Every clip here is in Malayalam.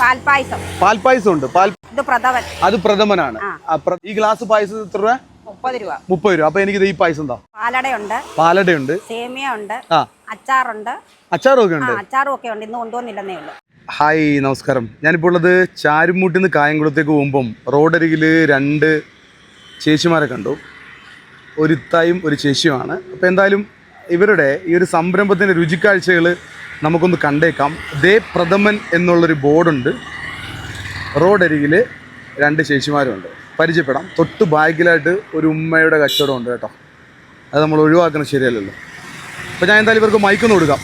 പാൽപ്പായസം. പാൽപ്പായസം ഉണ്ട് പാൽ ഇത് പ്രഥവൻ അത് പ്രഥമനാണ്. ഈ ഗ്ലാസ് പായസം എത്ര രൂപ മുപ്പത് രൂപ. മുപ്പത് രൂപ. അപ്പൊ എനിക്ക് ഈ പായസം എന്താ? പാലടയുണ്ട്. പാലടയുണ്ട്. സേമിയ ഉണ്ട് അച്ചാറുണ്ട്. അച്ചാറും ഒക്കെ ഉണ്ട് അച്ചാറും ഒക്കെ ഉണ്ട് ഇന്ന് കൊണ്ടുവന്നില്ലെന്നേ ഉള്ളൂ. ഹായ് നമസ്കാരം. ഞാനിപ്പോൾ ഉള്ളത് ചാരുമൂട്ടിൽ നിന്ന് കായംകുളത്തേക്ക് പോകുമ്പം റോഡരികിൽ രണ്ട് ചേച്ചിമാരെ കണ്ടു. ഒരു ഇത്തായും ഒരു ചേച്ചിയുമാണ്. അപ്പോൾ എന്തായാലും ഇവരുടെ ഈ ഒരു സംരംഭത്തിന്റെ രുചിക്കാഴ്ചകൾ നമുക്കൊന്ന് കണ്ടേക്കാം. ദേ പ്രഥമൻ എന്നുള്ളൊരു ബോർഡുണ്ട്. റോഡരികിൽ രണ്ട് ചേച്ചിമാരുണ്ട്. പരിചയപ്പെടാം. തൊട്ട് ബാഗിലായിട്ട് ഒരു ഉമ്മയുടെ കച്ചവടം ഉണ്ട് കേട്ടോ. അത് നമ്മൾ ഒഴിവാക്കുന്നത് ശരിയല്ലല്ലോ. അപ്പോൾ ഞാൻ എന്തായാലും ഇവർക്ക് മൈക്കൊന്ന് കൊടുക്കാം.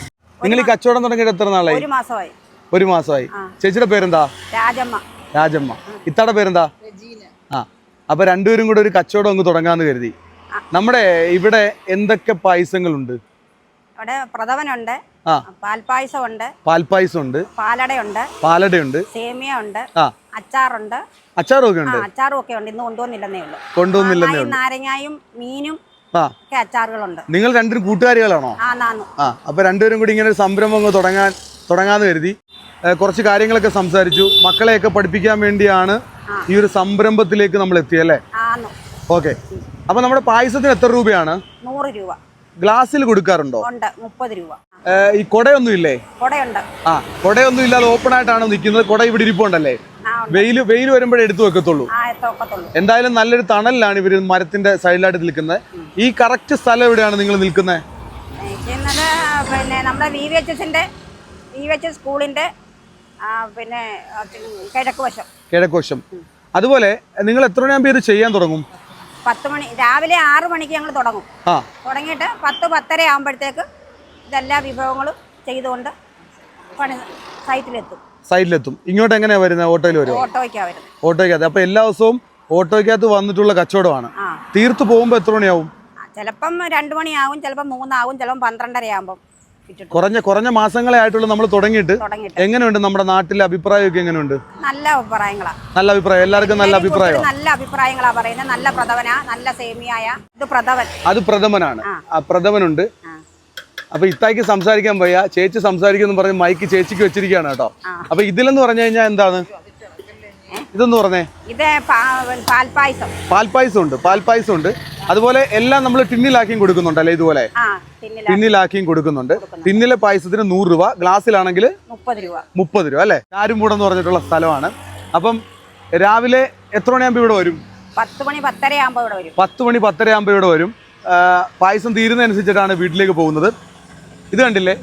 നിങ്ങൾ ഈ കച്ചവടം തുടങ്ങിയിട്ട് എത്ര നാളായി? ഒരു മാസമായി. ഒരു മാസമായി. ചേച്ചിയുടെ പേരെന്താ? രാജമ്മ. രാജമ്മ. ഇത്താടെ പേരെന്താ? ആ. അപ്പോൾ രണ്ടുപേരും കൂടെ ഒരു കച്ചവടം അങ്ങ് തുടങ്ങാമെന്ന് കരുതി. നമ്മുടെ ഇവിടെ എന്തൊക്കെ പായസങ്ങളുണ്ട്? ഇവിടെ പ്രഥവനുണ്ട് പാൽപായസമുണ്ട് പാൽപായസമുണ്ട് പാലടയുണ്ട് പാലടയുണ്ട് സേമിയ ഉണ്ട് അച്ചാറുണ്ട് അച്ചാറും ഒക്കെ ഉണ്ട് അച്ചാറും ഒക്കെ ഉണ്ട് ഇന്ന് കൊണ്ടുവന്നില്ലെന്നേ ഉള്ളൂ. കൊണ്ടുവന്നില്ലെന്നേ നാരങ്ങായും മീനും ഒക്കെ അച്ചാറുകളുണ്ട്. നിങ്ങൾ രണ്ടും കൂട്ടുകാരികളാണോ? ആ അപ്പൊ രണ്ടുപേരും കൂടി ഇങ്ങനെ ഒരു സംരംഭം തുടങ്ങാൻ തുടങ്ങാന്ന് കരുതി. കുറച്ച് കാര്യങ്ങളൊക്കെ സംസാരിച്ചു. മക്കളെയൊക്കെ പഠിപ്പിക്കാൻ വേണ്ടിയാണ് ഈ ഒരു സംരംഭത്തിലേക്ക് നമ്മൾ എത്തിയല്ലേ ഓക്കെ. അപ്പൊ നമ്മുടെ പായസത്തിന് എത്ര രൂപയാണ്? നൂറ് രൂപ. ഗ്ലാസ്സിൽ കൊടുക്കാറുണ്ടോ? ഉണ്ട് മുപ്പത് രൂപ. ഈ കൊടയൊന്നും ഇല്ലേ കൊടയുണ്ട്. ആ കൊടയൊന്നും ഇല്ലാതെ ഓപ്പൺ ആയിട്ടാണ് നിൽക്കുന്നത്? കൊട ഇവിടെ ഇരിപ്പുണ്ടല്ലേ? വെയിൽ വെയിൽ വെയിൽ വരുമ്പോഴേ എടുത്തു വെക്കത്തുള്ളൂ. എന്തായാലും നല്ലൊരു തണലിലാണ് ഇവർ മരത്തിന്റെ സൈഡിലായിട്ട് നിൽക്കുന്നത്. ഈ കറക്റ്റ് സ്ഥലം എവിടെയാണ് നിങ്ങൾ നിൽക്കുന്നത്? പിന്നെ നമ്മുടെ വി വി എച്ച് എസിന്റെ വി വി എച്ച് എസ് സ്കൂളിന്റെ പിന്നെ കിഴക്കുവശം കിഴക്കുവശം അതുപോലെ നിങ്ങൾ എത്ര മണിയാകുമ്പോൾ ഇത് ചെയ്യാൻ തുടങ്ങും? പത്ത് മണി രാവിലെ ആറ് മണിക്ക് ഞങ്ങൾ തുടങ്ങും. തുടങ്ങിയിട്ട് പത്ത് പത്തര ആകുമ്പോഴത്തേക്ക് ഇതെല്ലാ വിഭവങ്ങളും ചെയ്തുകൊണ്ട് പണി സൈറ്റിലെത്തും. സൈറ്റിലെത്തും. ഇങ്ങോട്ട് എങ്ങനെയാ വരുന്നത്? ഓട്ടോയിൽ വരും ഓട്ടോയ്ക്കാ വരുന്നത്. ഓട്ടോയ്ക്കകത്ത്. അപ്പൊ എല്ലാ ദിവസവും ഓട്ടോയ്ക്കകത്ത് വന്നിട്ടുള്ള കച്ചവടമാണ്. തീർത്ത് പോകുമ്പോൾ എത്ര മണിയാവും? ചിലപ്പം രണ്ടു മണിയാവും ചിലപ്പം മൂന്നാവും ചിലപ്പം പന്ത്രണ്ടര ആകുമ്പോൾ കുറഞ്ഞ കുറഞ്ഞ മാസങ്ങളെ ആയിട്ടുള്ള നമ്മൾ തുടങ്ങിയിട്ട്. എങ്ങനെയുണ്ട് നമ്മുടെ നാട്ടിലെ അഭിപ്രായമൊക്കെ എങ്ങനെയുണ്ട്? നല്ല അഭിപ്രായങ്ങളാണ് നല്ല അഭിപ്രായം. എല്ലാവർക്കും നല്ല അഭിപ്രായം നല്ല അഭിപ്രായങ്ങളാ പറയുന്നത്. നല്ല പ്രഥവന നല്ല സേമിയായ. ഇത് പ്രഥവൻ അത് പ്രഥമനാണ്. പ്രഥമനുണ്ട്. അപ്പൊ ഇത്തായിക്ക് സംസാരിക്കാൻ വയ്യ. ചേച്ചി സംസാരിക്കുന്നു പറഞ്ഞ് മൈക്ക് ചേച്ചിക്ക് വെച്ചിരിക്കുകയാണ് കേട്ടോ. അപ്പൊ ഇതിലെന്ന് പറഞ്ഞു കഴിഞ്ഞാൽ എന്താണ്? ഇതെന്ന് പറഞ്ഞേ? ഇത് പാൽപായസം ഉണ്ട് പാൽപായസം ഉണ്ട് അതുപോലെ എല്ലാം നമ്മൾ ടിന്നിലാക്കിയും കൊടുക്കുന്നുണ്ട് അല്ലേ ഇതുപോലെ? ടിന്നിലാക്കിയും കൊടുക്കുന്നുണ്ട്. ടിന്നിലെ പായസത്തിന് നൂറ് രൂപ ഗ്ലാസ്സിലാണെങ്കിൽ മുപ്പത് രൂപ. മുപ്പത് രൂപ അല്ലേ? ചാരുംപൂടം എന്ന് പറഞ്ഞിട്ടുള്ള സ്ഥലമാണ്. അപ്പം രാവിലെ എത്ര മണിയാകുമ്പോൾ ഇവിടെ വരും? പത്ത് മണി പത്തര ആകുമ്പോൾ ഇവിടെ വരും. പത്ത് മണി പത്തര ആകുമ്പോൾ ഇവിടെ വരും. പായസം തീരുന്നതനുസരിച്ചിട്ടാണ് വീട്ടിലേക്ക് പോകുന്നത്. ഇത് കണ്ടില്ലേ?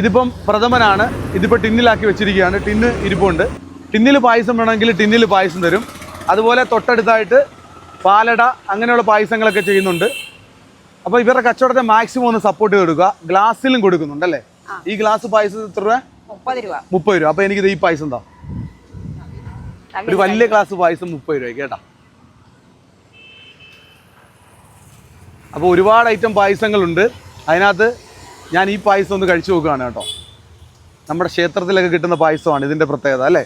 ഇതിപ്പം പ്രഥമനാണ്. ഇതിപ്പോൾ ടിന്നിലാക്കി വെച്ചിരിക്കുകയാണ്. ടിന്ന് ഇരിപ്പുണ്ട്. ടിന്നിൽ പായസം വേണമെങ്കിൽ ടിന്നിൽ പായസം തരും. അതുപോലെ തൊട്ടടുത്തായിട്ട് പാലട അങ്ങനെയുള്ള പായസങ്ങളൊക്കെ ചെയ്യുന്നുണ്ട്. അപ്പോൾ ഇവരുടെ കച്ചവടത്തെ മാക്സിമം ഒന്ന് സപ്പോർട്ട് ചെയ്ത് കൊടുക്കുക ഗ്ലാസ്സിലും കൊടുക്കുന്നുണ്ട് അല്ലേ? ഈ ഗ്ലാസ് പായസം എത്ര രൂപ? മുപ്പത് രൂപ. മുപ്പത് രൂപ. അപ്പോൾ എനിക്കിത് ഈ പായസം എന്താ ഒരു വലിയ ഗ്ലാസ് പായസം മുപ്പത് രൂപ കേട്ടാ. അപ്പോൾ ഒരുപാട് ഐറ്റം പായസങ്ങളുണ്ട്. അതിനകത്ത് ഞാൻ ഈ പായസം ഒന്ന് കഴിച്ചു നോക്കുകയാണ് കേട്ടോ. നമ്മുടെ ക്ഷേത്രത്തിലൊക്കെ കിട്ടുന്ന പായസമാണ് ഇതിന്റെ പ്രത്യേകത അല്ലേ?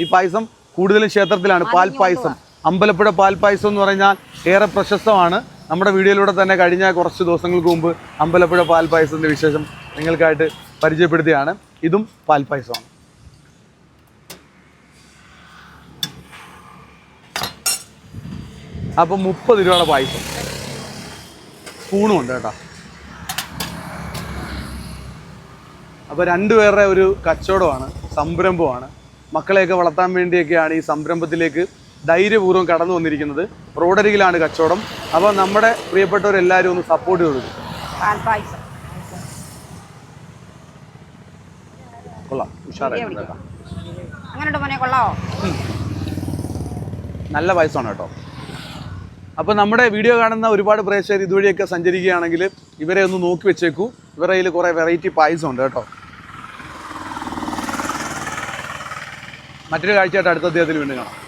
ഈ പായസം കൂടുതലും ക്ഷേത്രത്തിലാണ്. പാൽ പായസം. അമ്പലപ്പുഴ പാൽ പായസം എന്ന് പറഞ്ഞാൽ ഏറെ പ്രശസ്തമാണ്. നമ്മുടെ വീഡിയോയിലൂടെ തന്നെ കഴിഞ്ഞ കുറച്ച് ദിവസങ്ങൾക്ക് മുമ്പ് അമ്പലപ്പുഴ പാൽ പായസത്തിന്റെ വിശേഷം നിങ്ങൾക്കായിട്ട് പരിചയപ്പെടുത്തിയാണ്. ഇതും പാൽ പായസമാണ്. അപ്പം മുപ്പത് രൂപയുടെ പായസം. സ്പൂണും ഉണ്ട് കേട്ടോ. അപ്പോൾ രണ്ടുപേരുടെ ഒരു കച്ചവടമാണ് സംരംഭമാണ്. മക്കളെയൊക്കെ വളർത്താൻ വേണ്ടിയൊക്കെയാണ് ഈ സംരംഭത്തിലേക്ക് ധൈര്യപൂർവം കടന്നു വന്നിരിക്കുന്നത്. റോഡരികിലാണ് കച്ചവടം. അപ്പോൾ നമ്മുടെ പ്രിയപ്പെട്ടവരെല്ലാവരും ഒന്ന് സപ്പോർട്ട് ചെയ്തു? കൊള്ളാം. നല്ല പായസമാണ് കേട്ടോ. അപ്പോൾ നമ്മുടെ വീഡിയോ കാണുന്ന ഒരുപാട് പ്രേക്ഷകർ ഇതുവഴിയൊക്കെ സഞ്ചരിക്കുകയാണെങ്കിൽ ഇവരെ ഒന്ന് നോക്കി വെച്ചേക്കൂ. ഇവരുടെ കയ്യിൽ കുറേ വെറൈറ്റി പായസം ഉണ്ട് കേട്ടോ. മറ്റൊരു കാഴ്ചയായിട്ട് അടുത്ത അദ്ദേഹത്തിൽ വീണ്ടും കാണാം.